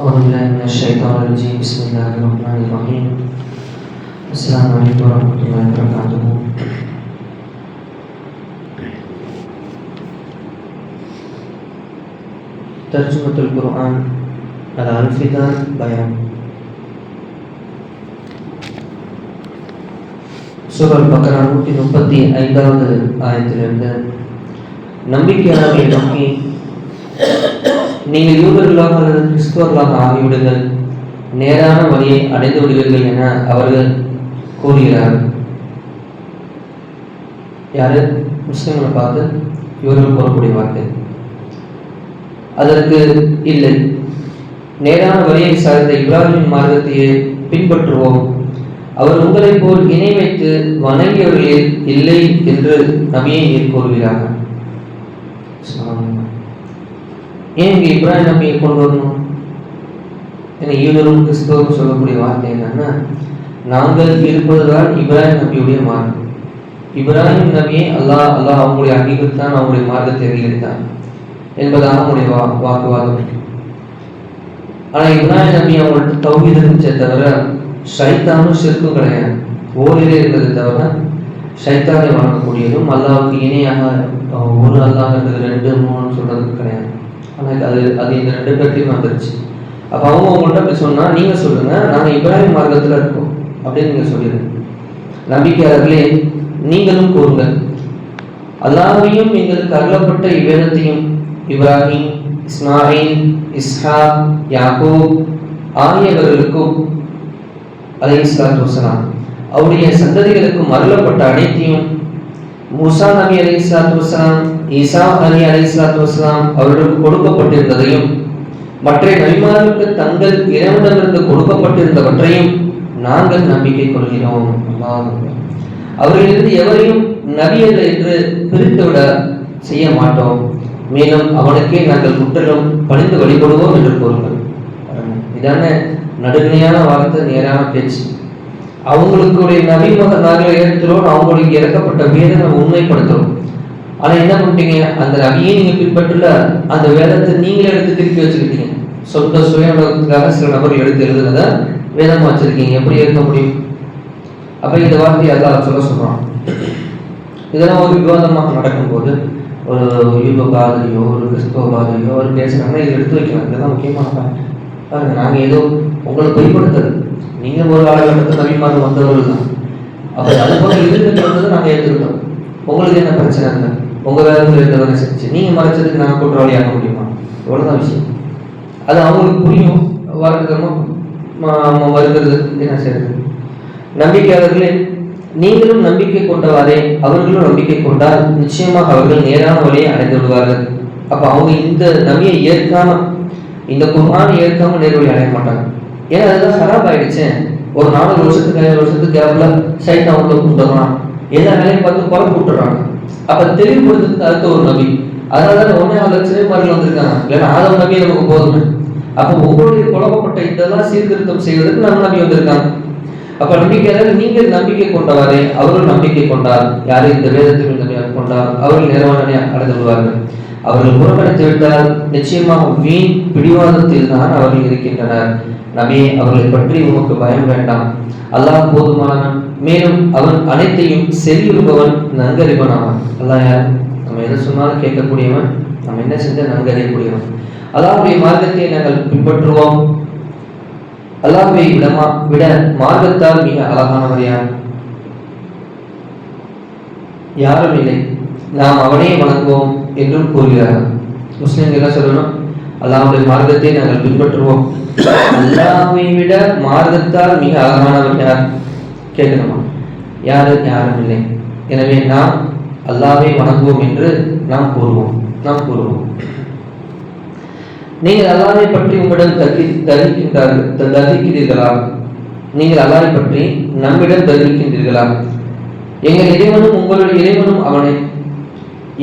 أعوذ بالله من الشيطان الرجيم بسم الله الرحمن الرحيم السلام عليكم ورحمة الله وبركاته ترجمة القرآن على الفدان بيان சூரல் பக்கரா நூற்றி முப்பத்தி ஐந்தாவது ஆயத்திலிருந்து நம்பிக்கையாளர்களை நோக்கி நீங்கள் யூதர்களாக அல்லது கிறிஸ்துவர்களாக ஆகிவிடுங்கள். நேரான வழியை அடைந்து விடுவீர்கள் என அவர்கள் கூறுகிறார் யாரு? முஸ்லிம்களை பார்த்து இவர்கள் கூறக்கூடிய வார்த்தை அதற்கு இல்லை. நேரான வழியை சார்ந்த இப்ராஹிமின் மார்க்கத்தையே பின்பற்றுவோம். அவர் உங்களைப் போல் இணை வைத்து வணங்கியவர்களில் இல்லை என்று நபியை கூறுகிறார்கள். ஏன் இங்கே இப்ராஹிம் நபியை கொண்டு வரணும் ஏன்னா ஈவரும் கிறிஸ்தவரும் சொல்லக்கூடிய வார்த்தை என்னன்னா நாங்கள் இருப்பதுதான் இப்ராஹிம் நபியுடைய மார்க்கம். இப்ராஹிம் நபியை அல்லாஹ் அல்லாஹ் அவங்களுடைய அங்கீகரித்தான் அவங்களுடைய மார்க்கத்தை அங்கீகரித்தான் என்பதாக அவங்களுடைய வா வாக்குவாதம். ஆனால் இப்ராஹிம் நபி அவங்கள்ட்ட தௌஹீத் இருந்துச்சே தவிர சைத்தானும் சிற்கும் கிடையாது. ஓரிலே இருந்தது தவிர சைத்தானை வழங்கக்கூடியதும் அல்லாவுக்கு இணையாக ஒரு அல்லாஹ் இருந்தது ரெண்டு மூணுன்னு சொல்றது கிடையாது. ஆனால் அது அது இந்த ரெண்டு பேர்த்தையும் வந்துருச்சு. அப்போ அவங்க உங்கள்கிட்ட அப்படி சொன்னா நீங்க சொல்லுங்கள் நாங்க இப்ராஹிம் மார்க்கத்தில் இருக்கோம் அப்படின்னு நீங்க சொல்லிடுங்க நம்பிக்கையாளர்களே நீங்களும் கூறுங்கள். அல்லாவையும் எங்களுக்கு அருளப்பட்ட இவ்வேதத்தையும் இப்ராஹிம் இஸ்மாயில் இஸ்ஹா யாக்கூப் ஆகியவர்களுக்கும் அலைஹிஸ்ஸலாத்து வஸலாம் அவருடைய சந்ததிகளுக்கும் அருளப்பட்ட அனைத்தையும் முசா நபி அலி இஸ்லாத்து வஸ்லாம் ஈசா நபி இஸ்லாத்து வஸ்லாம் அவர்களுக்கு கொடுக்கப்பட்டிருந்ததையும் மற்ற நபிமார்களுக்கு தங்கள் இறைவனிடமிருந்து கொடுக்கப்பட்டிருந்தவற்றையும் நாங்கள் நம்பிக்கை கொள்கிறோம். அவர்களிருந்து எவரையும் நபி என்று பிரித்துவிட செய்ய மாட்டோம். மேலும் அவனுக்கே நாங்கள் முற்றிலும் பணிந்து வழிபடுவோம் என்று கூறுங்கள். இதான நடுநிலையான வார்த்தை நேரான பேச்சு. அவங்களுக்குடைய நவீன மக நாங்கள் ஏற்றுறோம் அவங்களுக்கு இறக்கப்பட்ட வேதனை உண்மைப்படுத்துறோம். ஆனா என்ன பண்ணிட்டீங்க? அந்த நபியை நீங்க பின்பற்றல அந்த வேதத்தை நீங்களே எடுத்து திருப்பி வச்சுக்கிட்டீங்க. சொந்த சுயநலத்துக்காக சில நபர்கள் எடுத்து எழுதுனத வேதமா வச்சிருக்கீங்க. எப்படி இருக்க முடியும்? அப்ப இந்த வார்த்தையை அதான் சொல்ல சொல்றான். இதெல்லாம் ஒரு விவாதமாக நடக்கும்போது ஒரு யூப பாதிரியோ ஒரு கிறிஸ்துவ பாதிரியோ ஒரு பேசுறாங்கன்னா இதை எடுத்து வைக்கலாம். இதெல்லாம் முக்கியமான பாருங்க நாங்க ஏதோ உங்களை பொய்ப்படுத்துறது நீங்க ஒரு காலகட்டத்தில் நபிமார் வந்தவர்கள் தான். அப்ப அது போல இருந்துட்டு வந்தது நாங்க ஏற்றுக்கிட்டோம் உங்களுக்கு என்ன பிரச்சனை இருந்தது உங்க வேலைகள் இருந்தவரை செஞ்சு நீங்க மறைச்சதுக்கு நாங்க குற்றவாளி ஆக முடியுமா? இவ்வளவுதான் விஷயம். அது அவங்களுக்கு புரியும். வார்த்தைகளும் வருகிறது. என்ன செய்யறது நம்பிக்கையாளர்களே நீங்களும் நம்பிக்கை கொண்டவாறே அவர்களும் நம்பிக்கை கொண்டால் நிச்சயமாக அவர்கள் நேரான வழியை அடைந்து விடுவார்கள். அப்ப அவங்க இந்த நபியை ஏற்காம இந்த குர்ஆனை ஏற்காம நேர்வழி அடைய மாட்டாங்க. ஏன்னா அதுதான் சராப் ஆயிடுச்சு? ஒரு நாலு வருஷத்துக்கு ஐந்து வருஷத்துக்கு கேப்ல சைட் அவங்க கொண்டுறான் எல்லா வேலையும் பார்த்து குழப்ப விட்டுறாங்க அப்ப தெளிவுபடுத்துறதுக்கு அடுத்த ஒரு நபி. அதனால ஒன்னே ஆறு லட்சம் மாதிரி வந்திருக்காங்க. இல்லைன்னா ஆதம் நபி நமக்கு போதுமே. அப்போ உங்களுடைய குழப்பப்பட்ட இதெல்லாம் சீர்திருத்தம் செய்வதற்கு நம்ம நம்பி வந்திருக்காங்க. அப்ப நம்பிக்கையாளர் நீங்கள் நம்பிக்கை கொண்டவாறே அவர்கள் நம்பிக்கை கொண்டார் யாரும் இந்த வேதத்தில் நம்பிக்கை கொண்டார் அவர்கள் நேரவானனை அடைந்து விடுவார்கள் அவர்கள் புறக்கணித்து விட்டால் நிச்சயமாக வீண் பிடிவாதத்தில் தான் அவர்கள் இருக்கின்றனர். நபியே அவர்களை பற்றி உமக்கு பயம் வேண்டாம். அல்லாஹ் போதுமானவன் மேலும் அவன் அனைத்தையும் செல்லிருப்பவன் நன்கறிவனாவன். அல்லாஹ் யார்? நம்ம எதை சொன்னாலும் கேட்கக்கூடியவன் நம்ம என்ன செஞ்சால் நன்கறியக்கூடியவன். அல்லாஹுடைய மார்க்கத்தை நாங்கள் பின்பற்றுவோம். அல்லாஹ்வை விடமா விட மார்க்கத்தால் மிக அழகானவர் யார்? யாரும் இல்லை. நாம் அவனே வணங்குவோம். என்றும் கூறுகிறார்கள். முஸ்லீம் என்ன சொல்லணும்? அல்லாவுடைய மார்க்கத்தை நாங்கள் பின்பற்றுவோம். அல்லாமை விட மார்க்கத்தால் மிக அழகானவர் யார்? கேட்கணுமா யாரு? யாரும் இல்லை. எனவே நாம் அல்லாவை வணங்குவோம் என்று நாம் கூறுவோம். நாம் கூறுவோம். நீங்கள் அல்லாவை பற்றி உங்களிடம் தகி தரிக்கின்றார்கள் த- தரிக்கிறீர்களா நீங்கள் அல்லாவை பற்றி நம்மிடம் தரிக்கின்றீர்களா எங்கள் இறைவனும் உங்களுடைய இறைவனும் அவனை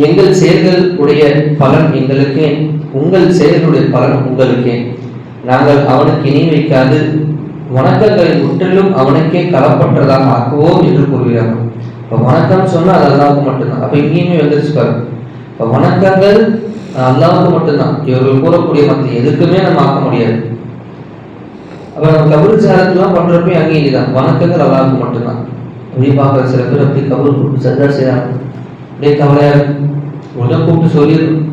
எங்கள் செயல்கள் உடைய பலன் எங்களுக்கே உங்கள் செயல்களுடைய பலன் உங்களுக்கே. நாங்கள் அவனுக்கு இணை வைக்காது வணக்கங்களை முற்றிலும் அவனுக்கே களப்பற்றதாக ஆக்குவோம் என்று கூறுகிறார்கள் இப்போ வணக்கம் சொன்னால் அது அல்லாவுக்கு மட்டும்தான். அப்போ இங்கேயுமே வந்துருச்சு பாருங்க இப்போ வணக்கங்கள் அல்லாவுக்கு மட்டும்தான். இவர்கள் கூறக்கூடிய மற்ற எதுக்குமே நம்ம ஆக்க முடியாது. அப்போ நம்ம கபூர் ஜாரத்துலாம் அங்கேயும் தான் வணக்கங்கள் அல்லாவுக்கு மட்டும்தான். அப்படி பார்க்குற சில பேர் அப்படி கபூர் கூப்பிட்டு சஜா அப்படியே கவலையா இருக்கு உடனே கூப்பிட்டு சொல்லிடணும்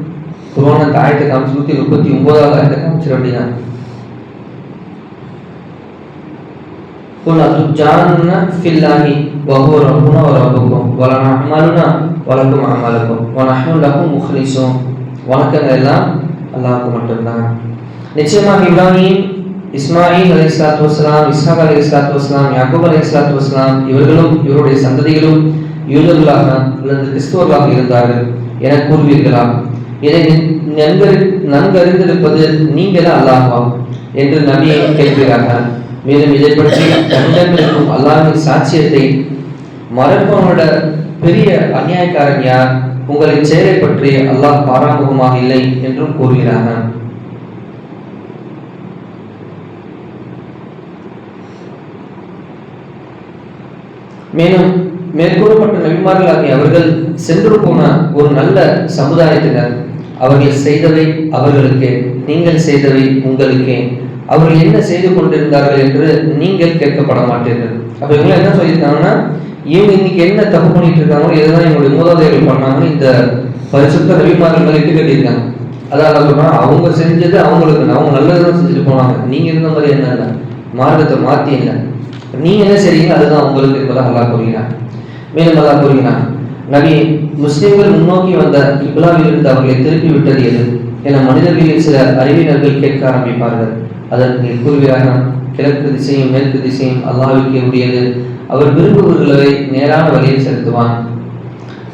குருவான தாயத்தை காமிச்சு நூத்தி முப்பத்தி ஒன்பதாவது ஆயத்தை காமிச்சிரு அப்படின்னா قل أتجعلنا في الله وهو ربنا وربكم ولنا أعمالنا ولكم أعمالكم ونحن له مخلصون வணக்கங்கள் எல்லாம் அல்லாஹ்வுக்கு மட்டும்தான் நிச்சயமாக இப்ராஹிம் இஸ்மாயில் அலி இஸ்லாத்து வஸ்லாம் இஸ்ஹாக் அலி இஸ்லாத்து வஸ்லாம் யாக்கூப் அலி இஸ்லாத்து வஸ்லாம் இவர்களும் இவருடைய சந்ததிகளும் யூதர்களாக அல்லது கிறிஸ்துவர்களாக இருந்தார்கள் என கூறுவீர்களா இதை நன்கறி நன்கறிந்திருப்பது நீங்களா அல்லாஹா என்று நபியை கேட்கிறார்கள். மேலும் இதை பற்றி தன்னிடமிருக்கும் அல்லாஹின் சாட்சியத்தை மறப்பவனோட பெரிய அநியாயக்காரன் யார்? உங்களின் செயலை பற்றி அல்லாஹ் பாராமுகமாக இல்லை என்றும் கூறுகிறார்கள். மேலும் மேற்கூறப்பட்ட நபிமார்களாகிய அவர்கள் சென்று போன ஒரு நல்ல சமுதாயத்தினர். அவர்கள் செய்தவை அவர்களுக்கு நீங்கள் செய்தவை உங்களுக்கே. அவர்கள் என்ன செய்து கொண்டிருந்தார்கள் என்று நீங்கள் கேட்கப்பட மாட்டீர்கள். அப்ப இவங்க என்ன சொல்லியிருக்காங்கன்னா இவங்க இன்னைக்கு என்ன தப்பு பண்ணிட்டு இருக்காங்களோ எதுதான் இவங்களுடைய மூதாதையர்கள் பண்ணாங்க இந்த பரிசுத்த ரவிமார்கள் இட்டு கட்டியிருக்காங்க. அதாவது சொல்றா அவங்க செஞ்சது அவங்களுக்கு அவங்க நல்லதுதான் செஞ்சுட்டு போனாங்க. நீங்க இருந்த மாதிரி என்ன மார்க்கத்தை மாத்தி இல்லை நீங்க என்ன செய்றீங்க? அதுதான் உங்களுக்கு என்பதாக நல்லா கூறுகிறான். மேலும் அல்லா கூறுகிறான் நபி முஸ்லிம்கள் முன்னோக்கி வந்த கிப்லாவில் இருந்து அவர்களை திருப்பி விட்டது எது? என மனிதர்களில் சில அறிவினர்கள் கேட்க ஆரம்பிப்பார்கள். அதற்கு கூறுகிறார்கள் கிழக்கு திசையும் மேற்கு திசையும் அல்லாவிற்கே உரியது. அவர் விரும்புபவர்களை நேரான வழியில் செலுத்துவான்.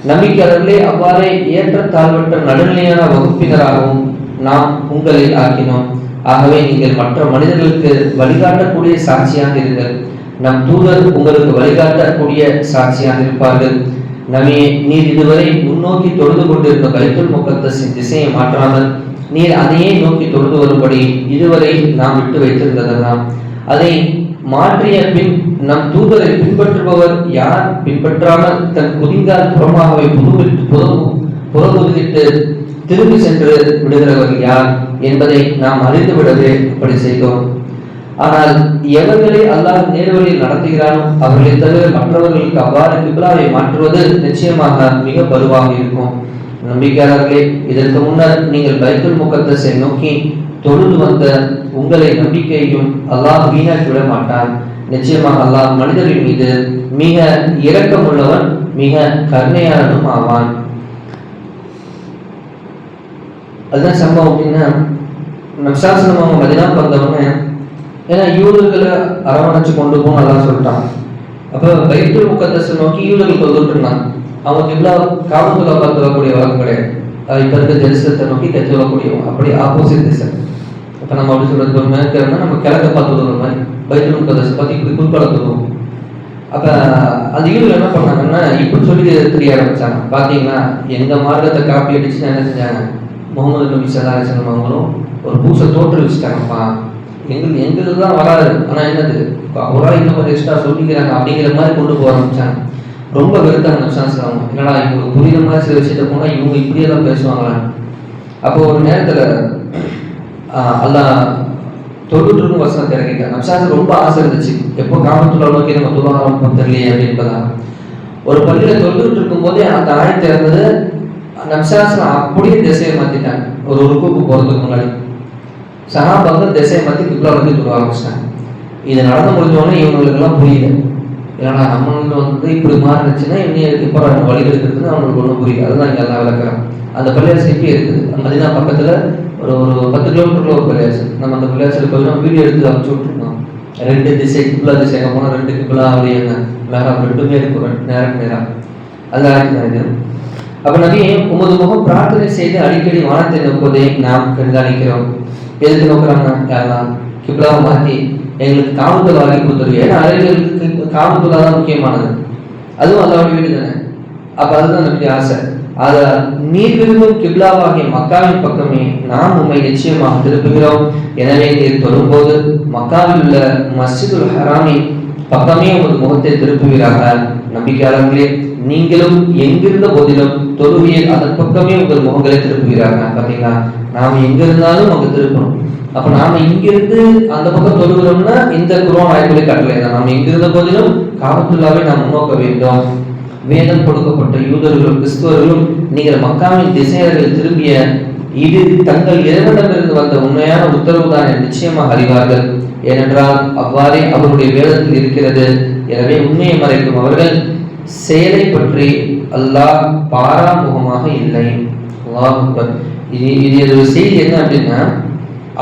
நம்பிக்கையாளர்களே அவ்வாறே ஏற்ற தாழ்வற்ற நடுநிலையான வகுப்பினராகவும் நாம் உங்களை ஆக்கினோம். ஆகவே நீங்கள் மற்ற மனிதர்களுக்கு வழிகாட்டக்கூடிய சாட்சியாக இருங்கள். நம் தூதர் உங்களுக்கு வழிகாட்டக்கூடிய சாட்சியாக இருப்பார்கள். நமே நீர் இதுவரை முன்னோக்கி தொழுது கொண்டிருந்த பைத்துல் முகத்தஸின் திசையை மாற்றாமல் நீர் அதையே நோக்கி தொழுது வரும்படி இதுவரை நாம் விட்டு வைத்திருந்ததெல்லாம். அதை மாற்றிய பின் நம் தூதரை பின்பற்றுபவர் யார்? பின்பற்றாமல் தன் குதிங்கால் புறமாகவே புதுவிட்டு புறம் புறமுதுகிட்டு திரும்பி சென்று விடுகிறவர் யார் என்பதை நாம் அறிந்துவிடவே அப்படி செய்தோம். ஆனால் எவர்களை அல்லாஹ் நேர்வழியில் நடத்துகிறானோ அவர்களை தவிர மற்றவர்களுக்கு அவ்வாறு கிப்லாவை மாற்றுவது நிச்சயமாக மிக பருவாக இருக்கும். நம்பிக்கையாளர்களே இதற்கு முன்னர் நீங்கள் பைத்துல் முகத்தசை நோக்கி தொழுது வந்த உங்களை நம்பிக்கையும் அல்லாஹ் வீணாக்கி விட மாட்டான். நிச்சயமாக அல்லாஹ் மனிதரின் மீது மிக இரக்கமுள்ளவன் மிக கருணையானதும் ஆவான். அதுதான் சம்பவம். அப்படின்னா நம்சாசனம் அவங்க மதினா பிறந்தவங்க ஏன்னா யூதர்களை அரவணைச்சு கொண்டு போகும் நல்லா சொல்லிட்டான். அப்போ பைத்துல் முகத்தஸை நோக்கி யூதர்கள் வந்துட்டு இருந்தாங்க அவங்க எவ்வளோ காவல்துறை பார்த்து வரக்கூடிய வழக்கம் கிடையாது. இப்போ இருக்க ஜெருசலத்தை நோக்கி கற்று வரக்கூடிய அப்படி ஆப்போசிட் திசை. இப்போ நம்ம அப்படி சொல்றது ஒரு மேற்கிறோம்னா நம்ம கிழக்க பார்த்து வர மாதிரி. பைத்துல் முகத்தஸை பார்த்து இப்படி குறிப்பிடத்துவோம் அப்போ அந்த யூதர்கள் என்ன பண்ணாங்கன்னா இப்படி சொல்லி தெரிய ஆரம்பித்தாங்க பார்த்தீங்கன்னா எந்த மார்க்கத்தை காப்பி அடிச்சு என்ன செஞ்சாங்க? முகமது நபி சல்லா அவங்களும் ஒரு பூசை தோற்று வச்சுட்டாங்கப்பா எங்கள் எங்களுக்கு தான் வராது. ஆனால் என்னது? அவராக இன்னும் கொஞ்சம் எக்ஸ்ட்ரா சொல்லிக்கிறாங்க அப்படிங்கிற மாதிரி கொண்டு போக ஆரம்பிச்சாங்க. ரொம்ப வெறுத்தாங்க நப்சான்ஸ் அவங்க. என்னடா இவங்களுக்கு புரியுற மாதிரி சில விஷயத்த போனால் இவங்க இப்படியே தான் பேசுவாங்களா? அப்போ ஒரு நேரத்தில் அல்லா தொழுட்டு இருக்கும் வசனத்தை இறங்கிட்டாங்க ரொம்ப ஆசை இருந்துச்சு. எப்போ கிராமத்தில் நோக்கி நம்ம துலாரம் தெரியலையே அப்படின்றதா ஒரு பள்ளியில் தொழுட்டு இருக்கும் போதே அந்த ஆயத்தை இருந்தது நப்சாசனம் அப்படியே திசையை மாற்றிட்டாங்க ஒரு உறுப்புக்கு போகிறதுக்கு முன்னாடி. சகாபாக்கள் திசையை பற்றி கிப்லா வந்து சொல்ல ஆரம்பிச்சிட்டாங்க. இது நடந்து முடிஞ்சோடனே இவங்களுக்கெல்லாம் புரியுது ஏன்னா நம்ம வந்து இப்படி மாறினுச்சுன்னா இன்னும் இப்போ வழி எடுக்கிறதுன்னு அவங்களுக்கு ஒன்றும் புரியுது அதுதான் இங்கே எல்லாம் விளக்குறோம் அந்த பள்ளியாசு எப்படி இருக்குது. மதினா பக்கத்தில் ஒரு ஒரு பத்து கிலோமீட்டருக்குள்ள ஒரு பள்ளியாசு நம்ம அந்த பள்ளியாசில் போய் வீடியோ எடுத்து அனுப்பிச்சு விட்டுருக்கோம். ரெண்டு திசை கிப்லா திசை எங்கே போனால் ரெண்டு கிப்லா அப்படிங்க மேரா ரெண்டுமே இருக்கும். ரெண்டு நேரம் நேரம். அது ஆகிட்டு இது அப்ப நபி உமது முகம் பிரார்த்தனை செய்து அடிக்கடி வானத்தை நோக்குவதை நாம் கண்காணிக்கிறோம். எழுதி நோக்குறாங்க யாரெல்லாம் கிப்லாவை மாற்றி எங்களுக்கு காமத்துலா வாங்கி கொடுத்துருக்கு ஏன்னா அறைகளுக்கு காமத்துலா தான் முக்கியமானது. அதுவும் அல்லாவுடைய வீடு தானே? அப்போ அதுதான் நம்முடைய ஆசை. அதை நீ விரும்பும் கிப்லாவாகிய மக்காவின் பக்கமே நாம் உண்மை நிச்சயமாக திருப்புகிறோம். எனவே நீர் தொழும்போது மக்காவில் உள்ள மஸ்ஜிதுல் ஹராமின் பக்கமே உமது முகத்தை திருப்புவீராக. நம்பிக்கையாளர்களே நீங்களும் எங்கிருந்த போதிலும் தொழுவியல் அதன் பக்கமே உங்கள் முகங்களை திருப்புகிறார்கள். பாத்தீங்களா நாம எங்க இருந்தாலும் அங்க திருப்பணும். அப்ப நாம இங்கிருந்து அந்த பக்கம் தொழுகிறோம்னா இந்த குரோன் ஆய்வுகளை கட்டளை தான் நாம் எங்கிருந்த போதிலும் காபத்துள்ளாவை நாம் முன்னோக்க வேண்டும். வேதம் கொடுக்கப்பட்ட யூதர்களும் கிறிஸ்துவர்களும் நீங்கள் மக்காவின் திசையர்கள் திரும்பிய இது தங்கள் இறைவனிடமிருந்து வந்த உண்மையான உத்தரவுதான் நிச்சயமாக அறிவார்கள். ஏனென்றால் அவ்வாறே அவருடைய வேதத்தில் இருக்கிறது. எனவே உண்மையை மறைக்கும் அவர்கள் செயலை பற்றி அல்லாஹ் பாராமுகமாக இல்லை. அல்லாஹ் இது இது ஒரு செய்தி என்ன அப்படின்னா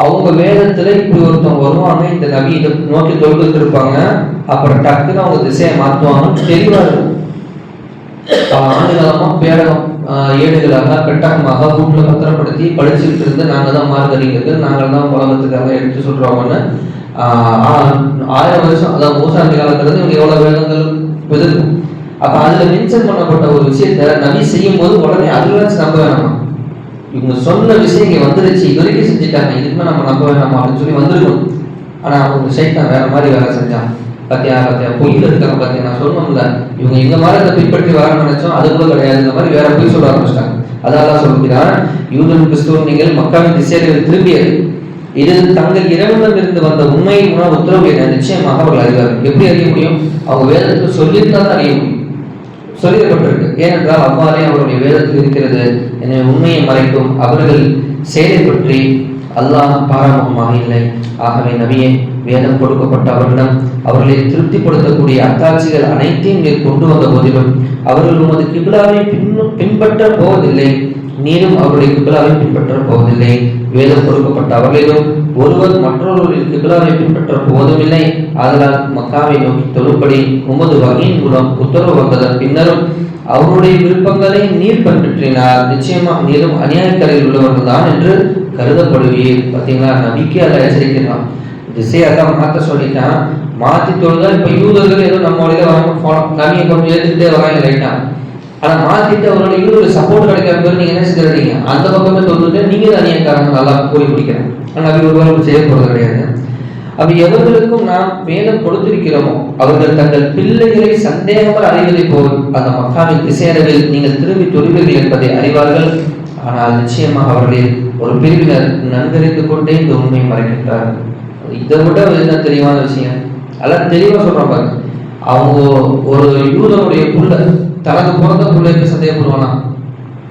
அவங்க வேதத்துல இப்படி ஒருத்தவங்க வருவாங்க இந்த நபி இதை நோக்கி தொழுதுட்டு இருப்பாங்க அப்புறம் டக்குன்னு அவங்க திசையை மாற்றுவாங்க தெளிவா இருக்கும். ஆண்டு காலமா பேரகம் ஏடுகளாக பெட்டகமாக வீட்டுல பத்திரப்படுத்தி படிச்சுட்டு இருந்து நாங்கள் தான் மார்கறிங்கிறது நாங்கள் தான் உலகத்துக்காக எடுத்து சொல்றோம்னு ஆயிரம் வருஷம் அதாவது மூசாண்டி காலத்துல இருந்து இவங்க எவ்வளவு வேதங்கள் விதிருக்கும் அப்ப அதுல மென்ஷன் பண்ணப்பட்ட ஒரு விஷயத்த நபி செய்யும் போது உடனே அதுல நம்ப வேணாமா? இவங்க சொன்ன விஷயம் இங்க வந்துருச்சு இது வரைக்கும் செஞ்சுட்டாங்க. இதுக்குமே நம்ம நம்ப வேணாமா? அப்படின்னு சொல்லி வந்துருக்கணும் ஆனா அவங்க சைத்தான் வேற மாதிரி வேலை செஞ்சான். பத்தியா பத்தியா பொய்யில் இருக்காங்க பத்தியா? நான் சொன்னோம்ல இவங்க இந்த மாதிரி அதை பின்பற்றி வர நினைச்சோம். அது கூட கிடையாது. இந்த மாதிரி வேற பொய் சொல்ல ஆரம்பிச்சிட்டாங்க. அதான் சொல்கிறான் யூதன் கிறிஸ்துவ நீங்கள் மக்களின் திசையில் திரும்பியது. இது தங்கள் இறைவனிடம் இருந்து வந்த உண்மை உணவு உத்தரவு நிச்சயமாக அவர்கள் அறிவார்கள். எப்படி அறிய முடியும்? அவங்க வேதத்துக்கு சொல்லியிருந்தா தான் அறிய முடியும். சொல்லிடப்பட்டிருக்கு ஏனென்றால் அவ்வாறே அவருடைய வேதத்தில் இருக்கிறது. என உண்மையை மறைக்கும் அவர்கள் செயலை பற்றி அல்லாஹ் பாராமுகமாக இல்லை. ஆகவே நபியே வேதம் கொடுக்கப்பட்ட அவர்களிடம் அவர்களை திருப்திப்படுத்தக்கூடிய அத்தாட்சிகள் அனைத்தையும் நீர் கொண்டு வந்த போதிலும் அவர்கள் உமது கிபிலாவை பின் பின்பற்ற போவதில்லை. நீரும் அவருடைய கிபிலாவை பின்பற்ற போவதில்லை. வேதம் கொடுக்கப்பட்ட அவர்களிலும் ஒருவர் மற்றொருவரின் கிபிலாவை பின்பற்ற போவதுமில்லை. ஆதலால் மக்காவை நோக்கி தொழும்படி உமது வகையின் மூலம் உத்தரவு வந்ததன் பின்னரும் அவருடைய விருப்பங்களை நீர் பின்பற்றினார் நிச்சயமா நீரும் அநியாயக்கரையில் உள்ளவர்கள் தான் என்று கருதப்படுவீர். பார்த்தீங்களா? நம்பிக்கை அல்ல எச்சரிக்கிறான். திசையாக மாற்ற சொல்லிட்டான். மாற்றி தொழுதா இப்போ யூதர்கள் ஏதோ நம்ம வழியில வராங்க நவியை கொஞ்சம் எழுதிட்டே வராங்க ரைட்டா ஆனால் மாத்திட்டு அவரோட ஒரு சப்போர்ட் கிடைக்காம பேர் நீங்க என்ன செய்யறீங்க அந்த பக்கமே தொழுது நீங்க தான் காரணம் நல்லா போய் பிடிக்கிறேன் ஆனால் அவர் ஒருவரும் செய்ய போறது கிடையாது. அப்ப எவர்களுக்கும் நாம் மேலும் கொடுத்திருக்கிறோமோ அவர்கள் தங்கள் பிள்ளைகளை சந்தேகமாக அறிவதை போல் அந்த மக்காவின் திசையளவில் நீங்கள் திரும்பி தொழுவீர்கள் என்பதை அறிவார்கள். ஆனால் நிச்சயமாக அவர்களில் ஒரு பிரிவினர் நன்கறிந்து கொண்டே இந்த உண்மையை மறைக்கின்றார்கள் இதை விட என்ன தெளிவான விஷயம்? அதெல்லாம் தெளிவாக சொல்றாங்க அவங்க ஒரு யூதனுடைய புள்ள. தனக்கு பிறந்த பிள்ளைக்கு சந்தேகப்படுவானா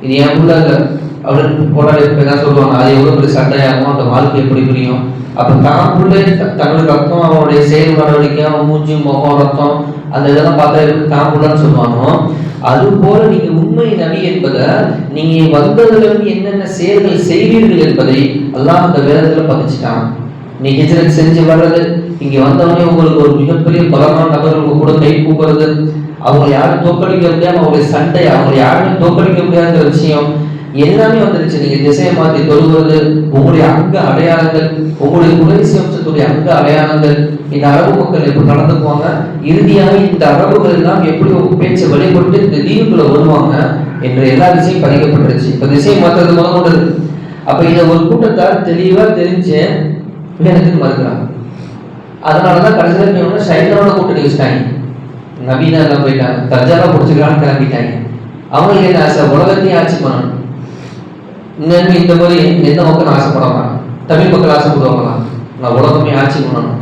இது என் பிள்ளை இல்லை. அப்படின்னு போராடி என்ன சொல்லுவாங்க? அது எவ்வளோ பெரிய சண்டையாகும் அந்த வாழ்க்கை எப்படி புரியும்? அப்போ தான் பிள்ளை தங்களுக்கு ரத்தம் அவனுடைய செயல் நடவடிக்கை அவன் மூஞ்சி முகம் ரத்தம் அந்த இதெல்லாம் பார்த்தா தான் பிள்ளைன்னு சொல்லுவாங்க அது போல நீங்க உண்மை நபி என்பதை நீங்க வந்ததிலிருந்து என்னென்ன செயல்கள் செய்வீர்கள் என்பதை எல்லாம் அந்த வேதத்தில் பதிச்சுட்டான். நீ ஹிஜரத் செஞ்சு வர்றது இங்க வந்தவனே உங்களுக்கு ஒரு மிகப்பெரிய பலமான நபர் உங்க கூட கை கூப்பிடுறது அவங்க யாரும் தோக்கடிக்க முடியாம அவங்களுடைய சண்டை அவங்க யாரும் தோக்கடிக்க முடியாத விஷயம். எல்லாமே வந்துருச்சு. நீங்க திசையை மாற்றி தொழுவது உங்களுடைய அங்க அடையாளங்கள் உங்களுடைய குறைசி அங்க அடையாளங்கள் இந்த அரபு மக்கள் எப்படி நடந்துக்குவாங்க இறுதியாக இந்த அரபுகள் எல்லாம் எப்படி பேச்சு பேச்சை வெளிப்பட்டு இந்த தீவுக்குள்ள வருவாங்க என்ற எல்லா விஷயம் பதிக்கப்பட்டுருச்சு இப்ப திசையை மாற்றுறது முதல் கொண்டது அப்ப இதை ஒரு கூட்டத்தார் தெளிவா தெரிஞ்சு எனக்கு மறுக்கிறாங்க. அதனாலதான் கடைசியில் சைனோட கூட்டணி வச்சுட்டாங்க. நவீன எல்லாம் போயிட்டாங்க. தர்ஜாலாம் பிடிச்சிக்கலாம்னு கிளம்பிட்டாங்க. அவங்களுக்கு என்ன ஆசை? உலகத்தையும் ஆட்சி பண்ணணும். இன்னும் இந்த மாதிரி எந்த மக்கள் ஆசைப்படுவாங்க தமிழ் மக்கள் ஆசைப்படுவாங்களா? நான் உலகமே ஆட்சி பண்ணணும்.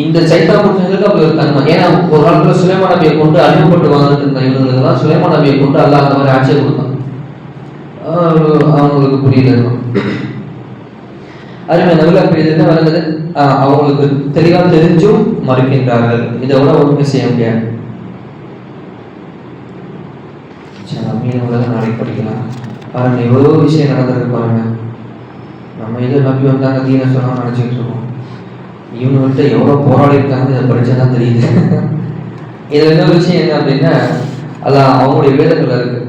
இந்த சைத்தா புரிஞ்சவங்களுக்கு அப்படி ஒரு தன்மை. ஏன்னா ஒரு காலத்துல சுலைமான நபியை கொண்டு அழிவுப்பட்டு வாழ்ந்துட்டு இருந்த இவங்களுக்கு தான் சுலைமான நபியை கொண்டு அல்லாத அந்த மாதிரி ஆட்சியை கொடுத்தான். அவங்களுக்கு புரியல அருமை நல்ல இது என்ன வழங்குது அவங்களுக்கு தெளிவா தெரிஞ்சும் மறுக்கின்றார்கள். இதை விட ஒன்றுமே செய்ய முடியாது. நாளைக்கு படிக்கலாம். பாருங்க எவ்வளோ விஷயம் நடந்திருக்கு பாருங்க. நம்ம இதை நம்பி வந்தாங்க தீன சொன்னா நினைச்சிட்டு இருக்கோம். இவனுக்கிட்ட எவ்வளோ போராடி இருக்காங்க இதை படிச்சாதான் தெரியுது. இதில் என்ன விஷயம் என்ன அப்படின்னா அதான் அவங்களுடைய வேதங்கள் இருக்கு.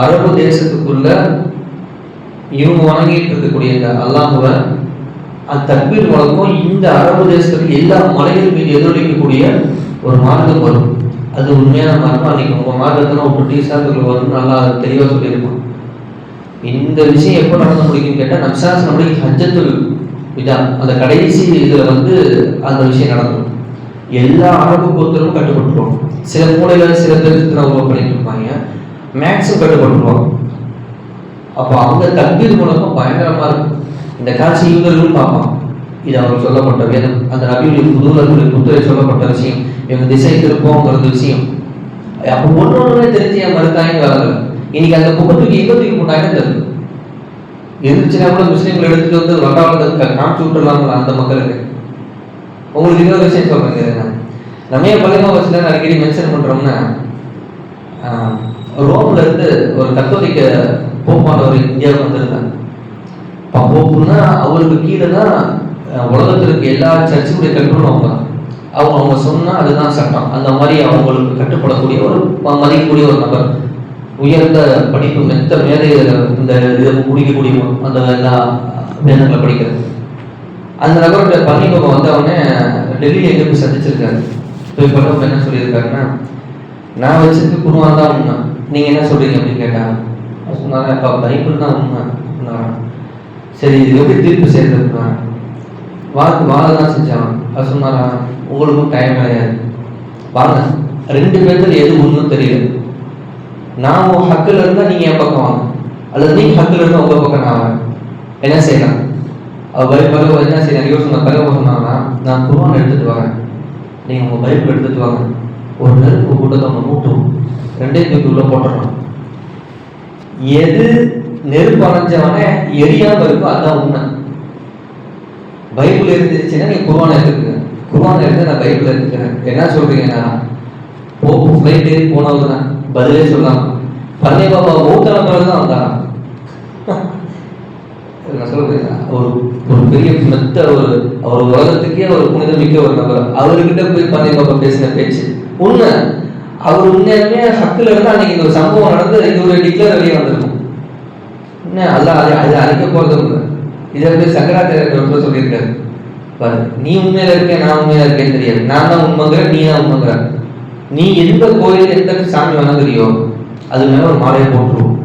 அரபு தேசத்துக்குள்ள இவங்க வணங்கிட்டு இருக்கக்கூடிய இந்த அல்லாஹுவை அந்த தக்பீர் வழக்கம் இந்த அரபு தேசத்துக்கு எல்லா மலைகள் மீது எதிரொலிக்கக்கூடிய ஒரு மார்க்கம் வரும். அது உண்மையான மார்க்கம் அன்னைக்கு உங்க மார்க்கத்தில் ஒரு டீசாக்கள் வரும் நல்லா தெளிவாக சொல்லியிருக்கோம் இந்த விஷயம் எப்போ நடந்து முடியும்னு கேட்டால் நம்சாஸ் நம்மளுக்கு ஹஜ்ஜத்துல் விதா அந்த கடைசி இதில் வந்து அந்த விஷயம் நடக்கும். எல்லா அரபு கோத்திரமும் கட்டுப்பட்டுருவோம் சில மூலையில் சில பேர் உருவம் பண்ணிட்டு இருப்பாங்க. மேக்ஸும் கட்டுப்பட்டுருவாங்க. அப்போ அவங்க தக்பீர் மூலமா பயங்கரமா இருக்கும். இந்த காட்சி யூதர்களும் பார்ப்பான் இது அவர் சொல்லப்பட்ட வேதம். அந்த நபியுடைய புதுவர்களுடைய புத்தரை சொல்லப்பட்ட விஷயம். இவங்க திசை திருப்போங்கிறது விஷயம். அப்போ ஒன்று ஒன்றுமே தெரிஞ்சு என் மறுத்தாங்க வராங்க இன்னைக்கு அந்த குப்பத்துக்கு தூக்கி எங்க தூக்கி போட்டாங்கன்னு தெரியும் இருந்துச்சுன்னா கூட முஸ்லீம்கள் எடுத்துட்டு வந்து வட்டாரத்தை காமிச்சு விட்டுலாங்களா அந்த மக்களுக்கு. உங்களுக்கு இன்னொரு விஷயம் சொல்றேங்க நம்ம ஏன் பள்ளிமா வச்சுல அடிக்கடி மென்ஷன் பண்றோம்னா ரோம்ல இருந்து ஒரு கத்தோலிக்க போப்பானவர் இந்தியாவுக்கு வந்திருந்தாங்க போப்புன்னா அவருக்கு கீழே தான் உலகத்தில் இருக்க எல்லா சர்ச்சுடைய கட்டுரும் அவங்க. அவங்க அவங்க சொன்னா அதுதான் சட்டம். அந்த மாதிரி அவங்களுக்கு கட்டுப்படக்கூடிய ஒரு மதிக்கக்கூடிய ஒரு நபர். உயர்ந்த படிப்பு மெத்த மேலே இந்த இதை முடிக்கக்கூடிய அந்த எல்லா வேதங்களை படிக்கிறது. அந்த நபருடைய பள்ளிமுகம் வந்து அவனே டெல்லியில் எங்கே போய் சந்திச்சிருக்காரு. போய் பண்ண என்ன சொல்லியிருக்காருன்னா நான் வச்சிருக்க குருவான் தான் உண்மை. நீங்கள் என்ன சொல்றீங்க? அப்படின்னு கேட்டாங்க சொன்னாங்க அப்பா பைபிள் தான் உண்மை சரி இது எப்படி தீர்ப்பு செய்யறதுன்னா வாக்கு வாழ தான் செஞ்சான் அது சொன்னாரா. உங்களுக்கும் டைம் கிடையாது. வாங்க. ரெண்டு பேர்த்துல எது ஒன்றும் தெரியல. நான் உன் ஹக்கில் இருந்தா நீங்க என் பக்கம் வாங்க. அல்லது நீங்க ஹக்கில் இருந்தா உங்க பக்கம் நான் வரேன். என்ன செய்யலாம்? அவர் பைபிள் என்ன செய்யலாம்? யோசனை பைபிள் சொன்னாங்கன்னா நான் குருவான் எடுத்துட்டு வரேன். நீங்க உங்க பைபிள் எடுத்துட்டு வாங்க. ஒரு நெருப்பு கூட்டத்தை நம்ம மூட்டும் ரெண்டே தூக்கி உள்ள போட்டுடலாம் எது நெருப்பு அணைஞ்சவன எரியாம இருக்கோ அதுதான் உண்மை. பைபிள் இருந்துச்சுன்னா நீங்க குருவான எடுத்துக்கங்க குருவான எடுத்து நான் பைபிள் எடுத்துக்கிறேன். என்ன சொல்றீங்கன்னா போப்பு ஃப்ளைட் ஏறி போனவர் தான் பதிலே சொல்லலாம் பழனி பாபா மூத்தன பிறகுதான் வந்தான் நான் சொல்றேன் ஒரு ஒரு பெரிய மெத்த ஒரு அவர் உலகத்துக்கே ஒரு புனிதம் மிக்க ஒரு நபர். அவர்கிட்ட போய் பழனி பாபா பேசின பேச்சு. உண்மை. அவர் உண்மையிலுமே ஹக்கில் இருந்து அன்னைக்கு இந்த ஒரு சம்பவம் நடந்து இது ஒரு டிக்ளேர் வெளியே வந்திருக்கும் என்ன அல்ல அது அது அழிக்க போறதும் இதை வந்து சங்கராச்சாரியர் சொல்லியிருக்காரு. பாரு நீ உண்மையில இருக்க நான் உண்மையில இருக்கேன்னு தெரியாது. நான் தான் உண்மைங்கிற நீ தான் உண்மைங்கிற. நீ எந்த கோயில் எந்த சாமி வணங்குறியோ அது மேல ஒரு மாலையை போட்டுருவோம்.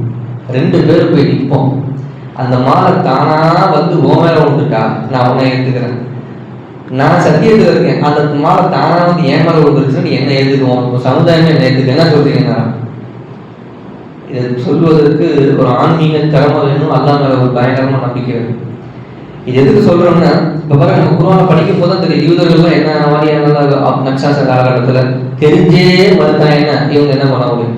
ரெண்டு பேரும் போய் நிற்போம் அந்த மாலை தானா வந்து ஓ மேல விட்டுட்டா நான் உன்னை எடுத்துக்கிறேன் நான் சத்தியத்தில் இருக்கேன். அந்த மாலை தானா வந்து ஏன் மேல கொடுத்துருச்சுன்னு என்ன எழுதுக்குவோம் சமுதாயம் என்ன ஏத்துக்க என்ன சொல்றீங்கன்னா இதை சொல்வதற்கு ஒரு ஆன்மீக திறமை வேணும் அல்லா மேல ஒரு பயங்கரமான நம்பிக்கை வேணும். இது எதுக்கு சொல்றோம்னா இப்ப பாருங்க நம்ம குருவான படிக்கும் போது தெரியும். யூதர்கள் என்ன மாதிரியான நக்ஷாச காலகட்டத்துல தெரிஞ்சே மறுத்தான் என்ன? இவங்க என்ன பண்ண முடியும்?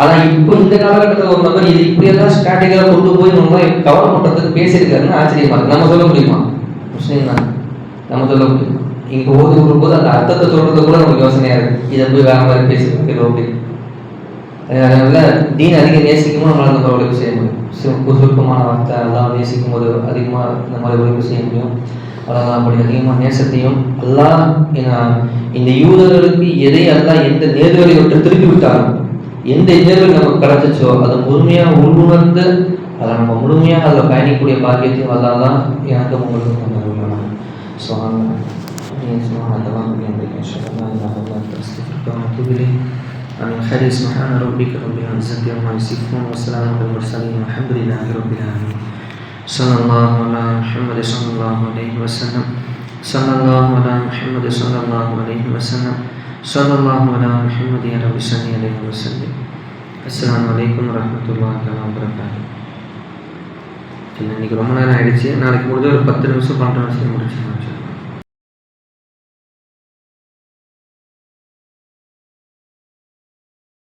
ஆனா இப்போ இந்த காலகட்டத்தில் ஒரு நபர் இது இப்படி எல்லாம் ஸ்ட்ராட்டஜியா கொண்டு போய் நம்ம கவர் பண்றதுக்கு பேசியிருக்காருன்னு ஆச்சரியமா இருக்கு. நம்ம சொல்ல முடியுமா? முஸ்லீம் தான் நம்ம சொல்ல இங்கே இங்க ஓதி விடும்போது அந்த அர்த்தத்தை சொல்றது கூட நமக்கு யோசனையா இருக்கு. இதை போய் வேற மாதிரி பேசிருக்கோம் அப்படின்னு அதனால தீன் அதிக நேசிக்குமோ நம்மளால அந்த மாதிரி உழைப்பு செய்ய முடியும். சுருக்கமான வார்த்தை எல்லாம் நேசிக்கும் போது அதிகமாக இந்த மாதிரி உழைப்பு செய்ய முடியும். அதெல்லாம் அப்படி அதிகமாக நேசத்தையும் எல்லாம் இந்த யூதர்களுக்கு எதை எல்லாம் எந்த நேர்வழி விட்டு திருப்பி விட்டாலும் எந்த நேர்வழி நமக்கு கிடைச்சிச்சோ அதை முழுமையாக உள்வுணர்ந்து அதை நம்ம முழுமையாக அதில் பயணிக்கக்கூடிய பாக்கியத்தையும் அதெல்லாம் தான் எனக்கு உங்களுக்கு سبحان الله. اسمها دوام بيامرك إن شاء الله. إله إلا أنت أستغفرك وأتوب إليك. ومن خير. سبحان ربك رب العزة عما يصفون وسلام على المرسلين. والحمد لله رب العالمين. صلى الله على محمد صلى الله عليه وسلم. صلى الله على محمد صلى الله عليه وسلم. صلى الله على محمد يا رب صل عليه وسلم. السلام عليكم ورحمة இன்னைக்கு ரொம்ப நேரம் ஆயிடுச்சு. நாளைக்கு முடிஞ்ச ஒரு பத்து நிமிஷம் பன்னெண்டு நிமிஷம் முடிச்சு